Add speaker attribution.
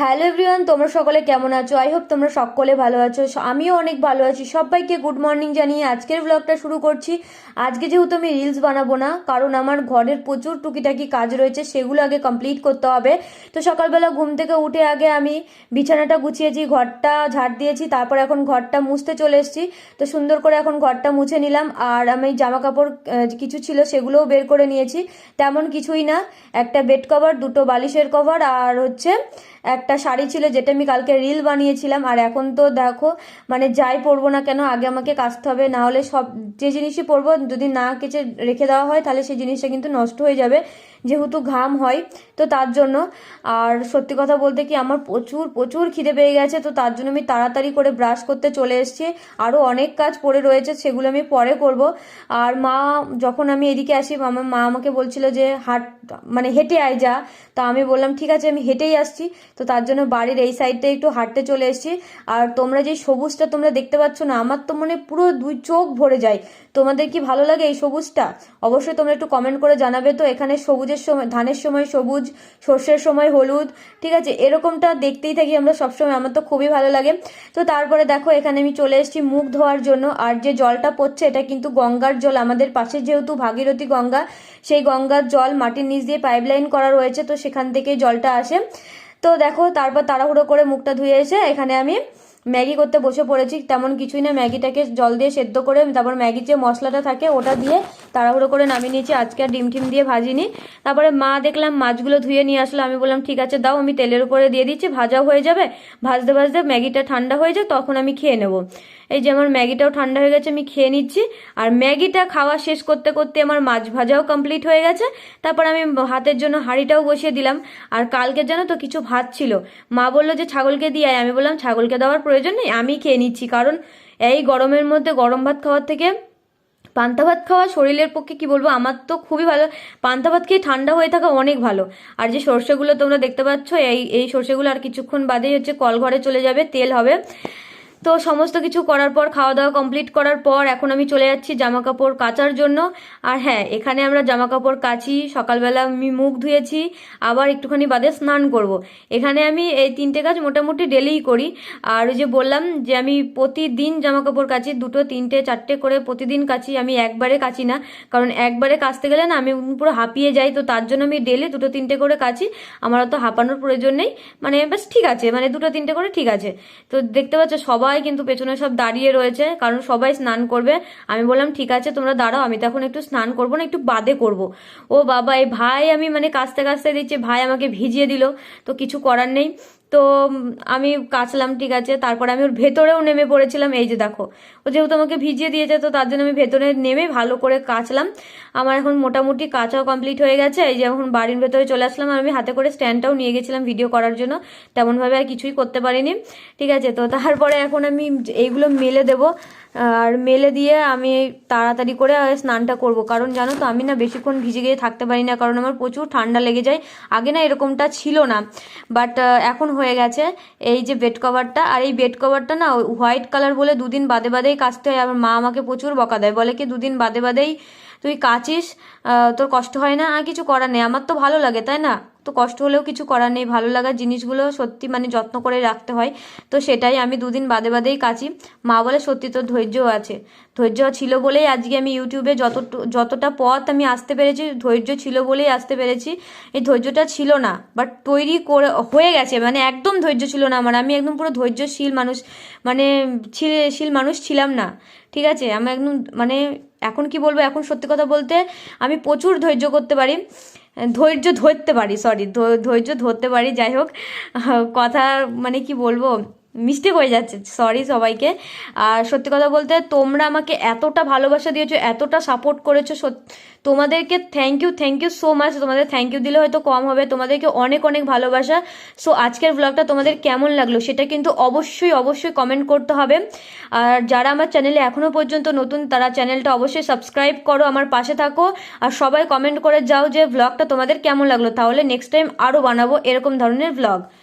Speaker 1: Hello everyone, তোমরা সকলে কেমন আছো? আই হোপ তোমরা সকলে ভালো আছো। আমিও অনেক ভালো আছি। সবাইকে গুড মর্নিং জানিয়ে আজকের ব্লগটা শুরু করছি। আজকে যেহেতু আমি রিলস বানাবো না, কারণ আমার ঘরের প্রচুর টুকিটাকি কাজ রয়েছে, সেগুলো আগে কমপ্লিট করতে হবে। তো সকালবেলা ঘুম থেকে উঠে আগে আমি বিছানাটা গুছিয়েছি, ঘরটা ঝাড় দিয়েছি, তারপর এখন ঘরটা মুছতে চলে এসেছি। তো সুন্দর করে এখন ঘরটা মুছে নিলাম, আর আমি জামা কাপড় কিছু ছিল সেগুলোও বের করে নিয়েছি। তেমন কিছুই না, একটা বেড কভার দুটো বালিশের কভার আর হচ্ছে একটা শাড়ি ছিল যেটা আমি কালকে রিল বানিয়েছিলাম। আর এখন তো দেখো মানে যাই পরবো না কেন, আগে আমাকে কাচতে হবে। না হলে সব যে জিনিসই পরবো, যদি না কেচে রেখে দেওয়া হয়, তাহলে সেই জিনিসটা কিন্তু নষ্ট হয়ে যাবে। যেহেতু ঘাম হয়, তো তার জন্য। আর সত্যি কথা বলতে কি, আমার প্রচুর প্রচুর খিদে পেয়ে গেছে, তো তার জন্য আমি তাড়াতাড়ি করে ব্রাশ করতে চলে এসেছি। আরও অনেক কাজ পড়ে রয়েছে, সেগুলো আমি পরে করব। আর মা, যখন আমি এদিকে আসি আমার মা আমাকে বলছিল যে, হাট মানে হেঁটে আয় যা। তা আমি বললাম, ঠিক আছে, আমি হেঁটেই আসছি। তো তার জন্য বাড়ির এই সাইডটা একটু হাঁটতে চলে এসেছি। আর তোমরা যে সবুজটা তোমরা দেখতে পাচ্ছ না, আমার তো মানে পুরো দুই চোখ ভরে যায়। তোমাদের কি ভালো লাগে এই সবুজটা? অবশ্যই তোমরা একটু কমেন্ট করে জানাবে। তো এখানে সবুজের সময়, ধানের সময় সবুজ, সর্ষের সময় হলুদ, ঠিক আছে? এরকমটা দেখতেই থাকি আমরা সবসময়, আমার তো খুবই ভালো লাগে। তো তারপরে দেখো, এখানে আমি চলে এসেছি মুখ ধোয়ার জন্য। আর যে জলটা পড়ছে, এটা কিন্তু গঙ্গার জল। আমাদের পাশে যেহেতু ভাগীরথী গঙ্গা, সেই গঙ্গার জল মাটির নিচ দিয়ে পাইপলাইন করা রয়েছে, তো সেখান থেকেই জলটা আসে। তো দেখো, তারপর তাড়াহুড়ো করে মুখটা ধুয়ে এসে এখানে আমি ম্যাগি করতে বসে পড়েছি। তেমন কিছুই না, ম্যাগিটাকে জল দিয়ে সেদ্ধ করে, তারপর ম্যাগির যে মশলাটা থাকে, ওটা দিয়ে তাড়াহুড়ো করে নামিয়ে নিয়েছি। আজকে আর ডিম টিম দিয়ে ভাজিনি। তারপরে মা দেখলাম মাছগুলো ধুয়ে নিয়ে আসলো। আমি বললাম, ঠিক আছে, দাও, আমি তেলের উপরে দিয়ে দিচ্ছি ভাজা হয়ে যাবে। ভাজতে ভাজতে ম্যাগিটা ঠান্ডা হয়ে যায় তখন আমি খেয়ে নেব। এই যে আমার ম্যাগিটাও ঠান্ডা হয়ে গেছে, আমি খেয়ে নিচ্ছি। আর ম্যাগিটা খাওয়া শেষ করতে করতে আমার মাছ ভাজাও কমপ্লিট হয়ে গেছে। তারপর আমি হাতের জন্য হাঁড়িটাও বসিয়ে দিলাম। আর কালকে জানো তো কিছু ভাত ছিল। মা বলল যে, ছাগলকে দিয়ে আমি বললাম, ছাগলকে দেওয়ার প্রয়োজন নেই, আমি খেয়ে নিচ্ছি। কারণ এই গরমের মধ্যে গরম ভাত খাওয়ার থেকে পান্তা ভাত খাওয়া শরীরের পক্ষে কি বলব? আমার তো খুবই ভালো। পান্তা ভাত খেয়ে ঠান্ডা হয়ে থাকা অনেক ভালো। আর যে সর্ষেগুলো তোমরা দেখতে পাচ্ছ, এই এই সর্ষেগুলো আর কিছুক্ষণ বাদেই হচ্ছে কল ঘরে চলে যাবে, তেল হবে। তো সমস্ত কিছু করার পর খাওয়া দাওয়া কমপ্লিট করার পর এখন আমি চলে যাচ্ছি জামা কাপড় কাচার জন্য। আর হ্যাঁ এখানে আমরা জামা কাপড় কাচি, সকালবেলা আমি মুখ ধুয়েছি, আবার একটুখানি বাদে স্নান করব। এখানে আমি এই তিনটে কাজ মোটামুটি ডেলিই করি। আর ওই যে বললাম যে আমি প্রতিদিন জামা কাপড় কাচি, দুটো, তিনটে, চারটে করে প্রতিদিন কাচি, আমি একবারে কাচি না। কারণ একবারে কাচতে গেলে না, আমি পুরো হাঁপিয়ে যাই, তো তার জন্য আমি ডেলি দুটো, তিনটে করে কাচি। আমার অত হাঁপানোর প্রয়োজন নেই। মানে ব্যাস ঠিক আছে মানে দুটো, তিনটে করে ঠিক আছে। তো দেখতে পাচ্ছ সবাই কিন্তু পেছনে সব দাঁড়িয়ে রয়েছে, কারণ সবাই স্নান করবে। আমি বললাম, ঠিক আছে, তোমরা দাঁড়াও, আমি তো এখন একটু স্নান করব না, একটু বাদে করব। ও বাবা, এই ভাই, আমি মানে কাস্তে কাস্তে দিচ্ছি ভাই আমাকে ভিজিয়ে দিল। তো কিছু করার নেই। তো আমি কাচলাম, ঠিক আছে। তারপরে আমি ওর ভেতরেও নেমে পড়েছিলাম। এই যে দেখো, ও যেহেতু আমাকে ভিজিয়ে দিয়েছে, তো তার জন্য আমি ভেতরে নেমে ভালো করে কাচলাম। আমার এখন মোটামুটি কাচাও কমপ্লিট হয়ে গেছে। এই যে এখন বাড়ির ভেতরে চলে আসলাম আর আমি হাতে করে স্ট্যান্ডটাও নিয়ে গেছিলাম ভিডিও করার জন্য। তেমনভাবে আর কিছুই করতে পারিনি, ঠিক আছে। তো তারপরে এখন আমি এইগুলো মেলে দেবো। আর মেলে দিয়ে আমি তাড়াতাড়ি করে স্নানটা করব। কারণ জানো তো, আমি না বেশিক্ষণ ভিজে গিয়ে থাকতে পারি না। কারণ আমার প্রচুর ঠান্ডা লেগে যায়। আগে না এরকমটা ছিল না। বাট এখন হয়ে গেছে। এই যে বেড কভারটা আর এই বেড কভারটা না হোয়াইট কালার বলে দুদিন বাদে বাদেই কাচতে হয়। আমার মা আমাকে প্রচুর বকা দেয়। বলে কি, দুদিন বাদে বাদেই তুই কাচিস তোর কষ্ট হয় না, আর কিছু করার নেই। আমার তো ভালো লাগে, তাই না? তো কষ্ট হলেও কিছু করার নেই। ভালো লাগার জিনিসগুলো সত্যি মানে যত্ন করে রাখতে হয়। তো সেটাই আমি দুদিন বাদে বাদেই কাচি। মা বলে, সত্যি তোর ধৈর্যও আছে। ধৈর্য ছিল বলেই আজকে আমি ইউটিউবে যত যতটা পথ আমি আসতে পেরেছি, ধৈর্য ছিল বলেই আসতে পেরেছি। এই ধৈর্যটা ছিল না বাট তৈরি করে, হয়ে গেছে। মানে একদম ধৈর্য ছিল না আমার। আমি একদম পুরো ধৈর্যশীল মানুষ। মানে শীল মানুষ ছিলাম না। ঠিক আছে? আমি একদম মানে এখন কি বলব? এখন সত্যি কথা বলতে আমি প্রচুর ধৈর্য করতে পারি। ধৈর্য ধরতে পারি সরি ধৈর্য ধরতে পারি। যাই হোক, কথা মানে কি বলব? মিস্টেক হয়ে যাচ্ছে সরি সবাইকে। আর সত্যি কথা বলতে, তোমরা আমাকে এতটা ভালোবাসা দিয়েছ, এতটা সাপোর্ট করেছ তোমাদেরকে thank you thank you so much তোমাদের থ্যাংক ইউ দিলে হয়তো কম হবে, তোমাদেরকে অনেক অনেক ভালোবাসা। সো আজকের ব্লগটা তোমাদের কেমন লাগল সেটা কিন্তু অবশ্যই অবশ্যই কমেন্ট করতে হবে। আর যারা আমার চ্যানেলে এখনও পর্যন্ত নতুন, তারা চ্যানেলটা অবশ্যই সাবস্ক্রাইব করো, আমার পাশে থাকো। আর সবাই কমেন্ট করে যাও যে ব্লগটা তোমাদের কেমন লাগল। তাহলে নেক্সট টাইম আরও বানাবো এরকম ধরনের ব্লগ